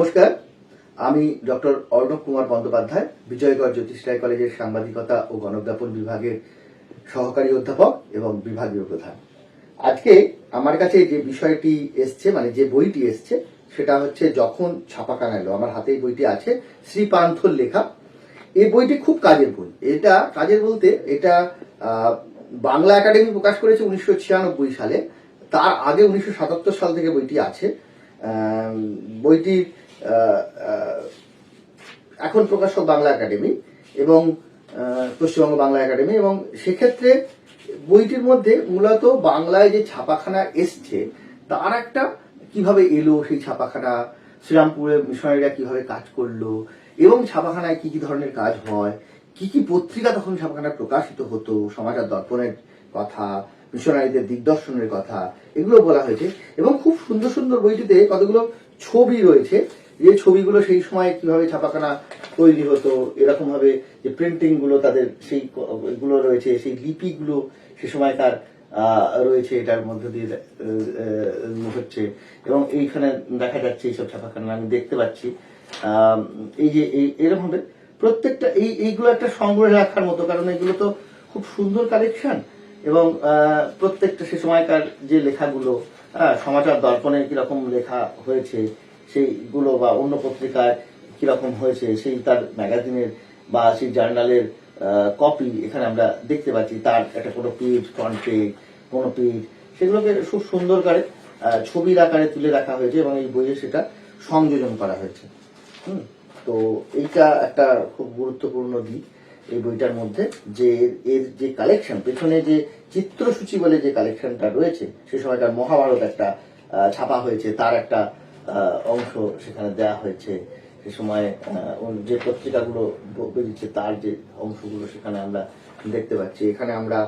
নমস্কার। আমি ডক্টর অর্ণব কুমার বন্দ্যোপাধ্যায়, বিজয়গড় জ্যোতিষ রায় কলেজের সাংবাদিকতা ও গণজ্ঞাপন বিভাগের সহকারী অধ্যাপক এবং বিভাগীয় প্রধান। আজকে আমার কাছে যে বিষয়টি এসছে মানে যে বইটি এসছে, সেটা হচ্ছে যখন ছাপাখানা এলো, আমার হাতে এই বইটি আছে, শ্রী পান্থর লেখা। এই বইটি খুব কাজের বই। এটা কাজের বলতে এটা বাংলা একাডেমি প্রকাশ করেছে উনিশশো ছিয়ানব্বই সালে। তার আগে উনিশশো সাতাত্তর সাল থেকে বইটি আছে। বইটির এখন প্রকাশক বাংলা একাডেমি এবং পশ্চিমবঙ্গ বাংলা একাডেমি এবং সেক্ষেত্রে বইটির মধ্যে মূলত বাংলায় যে ছাপাখানা এসছে, তার একটা কীভাবে এলো সেই ছাপাখানা, শ্রীরামপুরে মিশনারিরা কীভাবে কাজ করল এবং ছাপাখানায় কি কি ধরনের কাজ হয়, কি কি পত্রিকা তখন ছাপাখানায় প্রকাশিত হতো সমাচার দর্পণের কথা, মিশনারিদের দিগদর্শনের কথা, এগুলো বলা হয়েছে এবং খুব সুন্দর সুন্দর বইটিতে কতগুলো ছবি রয়েছে যে ছবিগুলো সেই সময় কীভাবে ছাপাখানা তৈরি হতো এরকম ভাবে যে প্রিন্টিংগুলো তাদের সেই এগুলো রয়েছে, সেই লিপিগুলো সে সময়কার রয়েছে, এটার মধ্য দিয়ে হচ্ছে। এবং এইখানে দেখা যাচ্ছে এইসব ছাপাখানা আমি দেখতে পাচ্ছি। এই যে, এই এরকম ভাবে প্রত্যেকটা, এই, এইগুলো একটা সংগ্রহে রাখার মতো, কারণ এগুলো তো খুব সুন্দর কালেকশন এবং প্রত্যেকটা সে সময়কার যে লেখাগুলো সমাচার দর্পণে কীরকম লেখা হয়েছে সেইগুলো বা অন্য পত্রিকায় কীরকম হয়েছে, সেই তার ম্যাগাজিনের বা সেই জার্নালের কপি এখানে আমরা দেখতে পাচ্ছি। তার একটা কোনো পেজ ফ্রন্ট পেজ কোনো পেজ সেগুলোকে খুব সুন্দর করে ছবির আকারে তুলে রাখা হয়েছে এবং এই বইয়ে সেটা সংযোজন করা হয়েছে। হুম, তো এইটা একটা খুব গুরুত্বপূর্ণ দিক এই বইটার মধ্যে, যে এর যে কালেকশন পেছনে যে চিত্রসূচি বলে যে কালেকশনটা রয়েছে, সে সময়কার মহাভারত একটা ছাপা হয়েছে। তার একটা অংশ সেখানে দেয়া হয়েছে। সে সময় যে পত্রিকাগুলো বেরিয়েছে, তার যে অংশগুলো সেখানে আমরা দেখতে পাচ্ছি। এখানে আমরা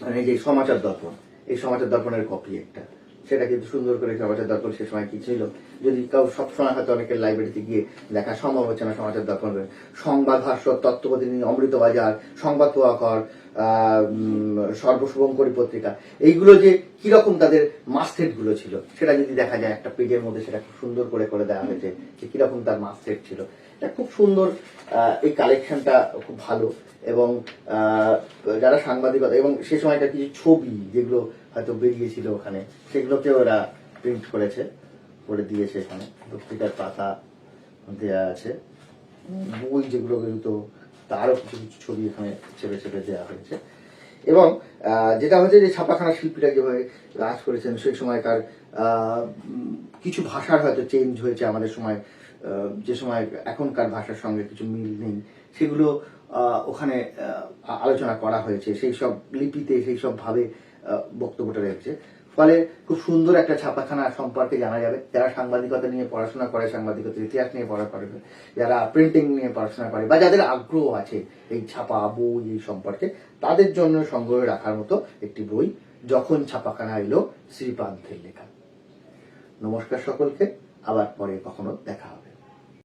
মানে এই যে সমাচার দর্পণ, এই সমাচার দর্পণের কপি একটা। সেটা কিন্তু সুন্দর করে সমাচার দর্পণ সে সময় কি ছিল? যদি কাউ সবসময় হয়তো অনেকের লাইব্রেরিতে গিয়ে দেখা সম্ভব হচ্ছে না সমাচার দর্পণ সংবাদ ভাষ্য তত্ত্ববোধিনী অমৃতবাজার সংবাদ প্রভাকর সর্বশুভঙ্করী পত্রিকা। এইগুলো যে কীরকম তাদের মাস্টেডগুলো ছিল, সেটা যদি দেখা যায় একটা পেজের মধ্যে, সেটা খুব সুন্দর করে করে দেওয়া হয়েছে যে কীরকম তার মাস্টেড ছিল। এটা খুব সুন্দর এই কালেকশনটা খুব ভালো এবং যারা সাংবাদিকতা এবং সে সময়কার কিছু ছবি যেগুলো হয়তো বেরিয়েছিল ওখানে সেগুলোকে ওরা প্রিন্ট করেছে, করে দিয়েছে এখানে। পত্রিকার পাতা দেওয়া আছে। বই যেগুলো বেরোতো তারও কিছু কিছু ছবি এখানে চেপে চেপে দেওয়া হয়েছে। এবং যেটা হচ্ছে যে ছাপাখানা শিল্পীরা যেভাবে কাজ করেছেন, সেই সময়কার কিছু ভাষার হয়তো চেঞ্জ হয়েছে আমাদের সময় যে সময় এখনকার ভাষার সঙ্গে কিছু মিল নেই, সেগুলো ওখানে আলোচনা করা হয়েছে। সেই সব লিপিতে সেই সব ভাবে বক্তব্যটা রয়েছে। ফলে খুব সুন্দর একটা ছাপাখানা সম্পর্কে জানা যাবে। যারা সাংবাদিকতা নিয়ে পড়াশোনা করে, সাংবাদিকতার ইতিহাস নিয়ে পড়া করে যারা প্রিন্টিং নিয়ে পড়াশোনা করে বা যাদের আগ্রহ আছে এই ছাপা বই এই সম্পর্কে, তাদের জন্য সংগ্রহে রাখার মতো একটি বই যখন ছাপাখানা এলো শ্রীপান্থের লেখা। নমস্কার সকলকে, আবার পরে কখনো দেখা হবে।